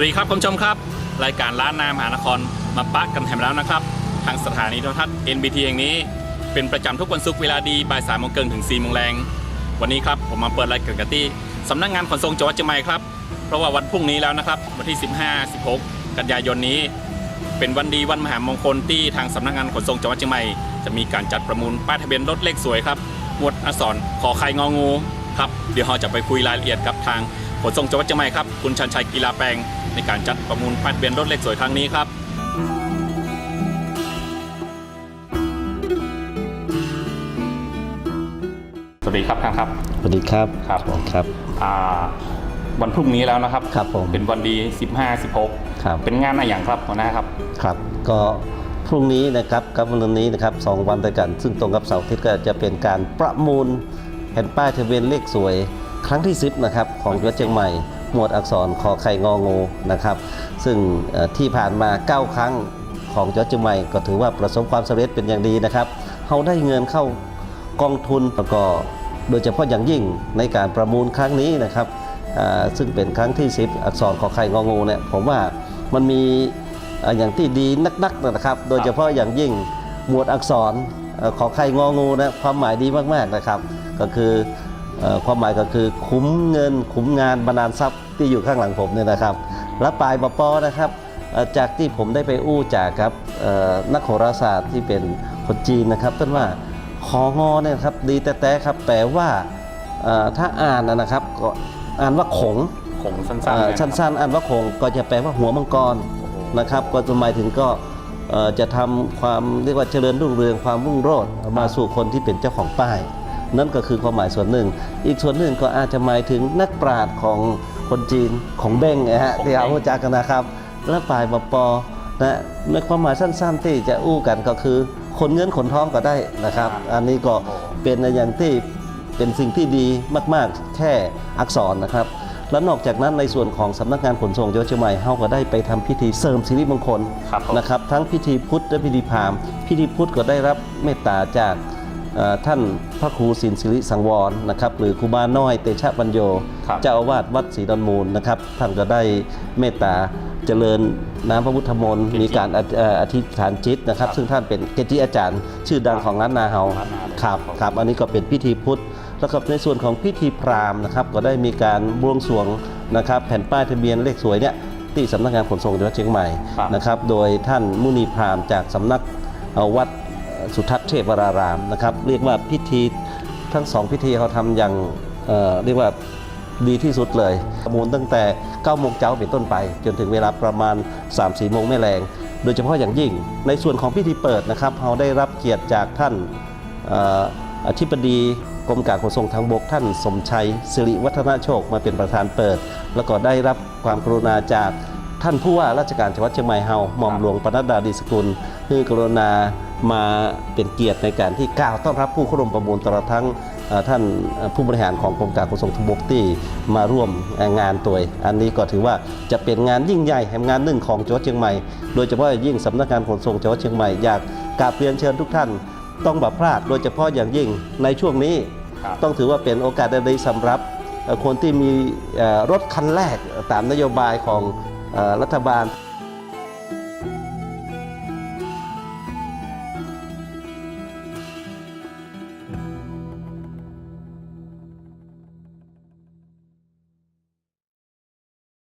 วัสดีครับคุณผู้ชมครับ รายการล้านนามหานครมาปะกันแถมแล้วนะครับ ทางสถานีโทรทัศน์ NBT แห่งนี้ เป็นประจำทุกวันศุกร์เวลาดีบ่ายสามโมงเกินถึง4ี่โมงแรงวันนี้ครับผมมาเปิดรายการกันที่สำนักงานขนส่งจังหวัดเชียงใหม่ครับเพราะว่าวันพรุ่งนี้แล้วนะครับวันที่ 15 16 กันยายนนี้ เป็นวันดีวันมหามงคลที่ทางสำนักงานขนส่งจังหวัดเชียงใหม่จะมีการจัดประมูลป้ายทะเบียนรถเลขสวยครับหมวดอักษรขอไข่งองูครับเดี๋ยวเราจะไปคุยรายละเอียดกับทาง ขนส่งจังหวัดเชียงใหม่ครับ คุณชันชัยกีฬาแปลง ในการจัดประมูลป้ายทะเบียนรถเลขสวยครั้งนี้ครับสวัสดีครับท่านครับ สวัสดีครับครับผมครับอ่าวันพรุ่งนี้แล้วนะครับครับผมเป็นวันดี 15 16ครับเป็นงานอะไรอย่างครับหัวหน้าครับครับ ก็พรุ่งนี้นะครับกับวันนี้นะครับสองวันด้วยกัน ซึ่งตรงกับเสาร์อาทิตย์ก็จะเป็นการประมูลแผ่นป้ายทะเบียนเลขสวย ครั้งที่ 10นะครับของจังหวัดเชียงใหม่ หมวดอักษรคอไข่งองูนะครับ ซึ่งที่ผ่านมา 9 ครั้งของจังหวัดเชียงใหม่ ก็ถือว่าประสบความสำเร็จเป็นอย่างดีนะครับเขาได้เงินเข้ากองทุนแล้วก็โดยเฉพาะอย่างยิ่งในการประมูลครั้งนี้นะครับซึ่งเป็นครั้งที่ 10 อักษรขอไข่งองูเนี่ยผมว่ามันมีอย่างที่ดีนักๆนะครับ โดยเฉพาะอย่างยิ่งหมวดอักษรขอไข่งองูนะความหมายดีมากๆนะครับ ก็คือ ความหมายก็คือคุ้มเงินคุ้มงานบรรดาลทรัพย์ที่อยู่ข้างหลังผมเนี่ยนะครับ และปลายปปอนะครับเอ่อจากที่ผมได้ไปอู้จากครับเอ่อนักโหราศาสตร์ที่เป็นคนจีนนะครับต้นว่าของอเนี่ยครับดีแต่แต่ครับแปลว่าเอ่อถ้าอ่านนะครับก็อ่านว่าขงขงสั้นๆอ่าเลยะครับสั้นๆอ่านว่าคงก็จะแปลว่าหัวมังกรนะครับ ก็จะหมายถึงก็เอ่อจะทำความเรียกว่าเจริญรุ่งเรืองความรุ่งโรจน์มาสู่คนที่เป็นเจ้าของป้าย นั่นก็คือความหมายส่วนหนึ่ง อีกส่วนหนึ่งก็อาจจะหมายถึงนักปราชญ์ของคนจีนของเบ้งนะฮะที่เอารู้จักกันนะครับ และฝ่ายบปนะในความหมายสั้นๆที่จะอู้กันก็คือ คนเงินขนทองก็ได้นะครับ อันนี้ก็เป็นอย่างที่เป็นสิ่งที่ดีมากๆ แค่อักษรนะครับ และนอกจากนั้นในส่วนของสำนักงานขนส่งจังหวัดเชียงใหม่เฮาก็ได้ไปทำพิธีเสริมสิริมงคลครับผมนะครับ ทั้งพิธีพุทธและพิธีพราหมณ์พิธีพุทธก็ได้รับเมตตาจากเอ่อ ท่านพระครูสินสิริสังวรนะครับหรือครูบาน้อยเตชะปัญโยครับเจ้าอาวาสวัดศรีดอนมูลนะครับท่านก็ได้เมตตาเจริญน้ำพระพุทธมนต์มีการอธิเอ่ออธิษฐานจิตนะครับ ซึ่งท่านเป็นเกจิอาจารย์ ชื่อดังของล้านนาเฮาล้านนาเลยครับครับครับอันนี้ก็เป็นพิธีพุทธแล้วก็ในส่วนของพิธีพราหมณ์นะครับก็ได้มีการบวงสรวงนะครับแผ่นป้ายทะเบียนเลขสวยเนี่ยที่สำนักงานขนส่งจังหวัดเชียงใหม่ครับนะครับโดยท่านมุนีพราหมณ์จากสำนักเอ่อวัด สุทัศน์เทพวรารามนะครับ เรียกว่าพิธีทั้งสองพิธีเขาทำอย่างเเรียกว่าดีที่สุดเลยประมูลตั้งแต่9โมงเช้าเป็นต้นไป จนถึงเวลาประมาณ 3-4โมงแม่แรง โดยเฉพาะอย่างยิ่ง ในส่วนของพิธีเปิดนะครับเราได้รับเกียรติจากท่านอ่ออธิบดีกรมการขนส่งทางบกท่านสมชัยสิริวัฒนโชคมาเป็นประธานเปิด แล้วก็ได้รับความกรุณาจากท่านผู้ว่าราชการจังหวัดเชียงใหม่เฮาหม่อมหลวงปนัดดาดีสกุลคือกรุณา มาเป็นเกียรติในการที่กล่าวต้อนรับผู้เข้าร่วมประมูลตลอดทั้งท่านผู้บริหารของกรมการขนส่งทางบกที่มาร่วมงานตัวอันนี้ก็ถือว่าจะเป็นงานยิ่งใหญ่แห่งงานหนึ่งของจังหวัดเชียงใหม่ โดยเฉพาะยิ่งสำนักงานขนส่งจังหวัดเชียงใหม่อยากกราบเรียนเชิญทุกท่านต้องบบพลาด โดยเฉพาะอย่างยิ่งในช่วงนี้ต้องถือว่าเป็นโอกาสดีสำหรับคนที่มีรถคันแรกตามนโยบายของรัฐบาล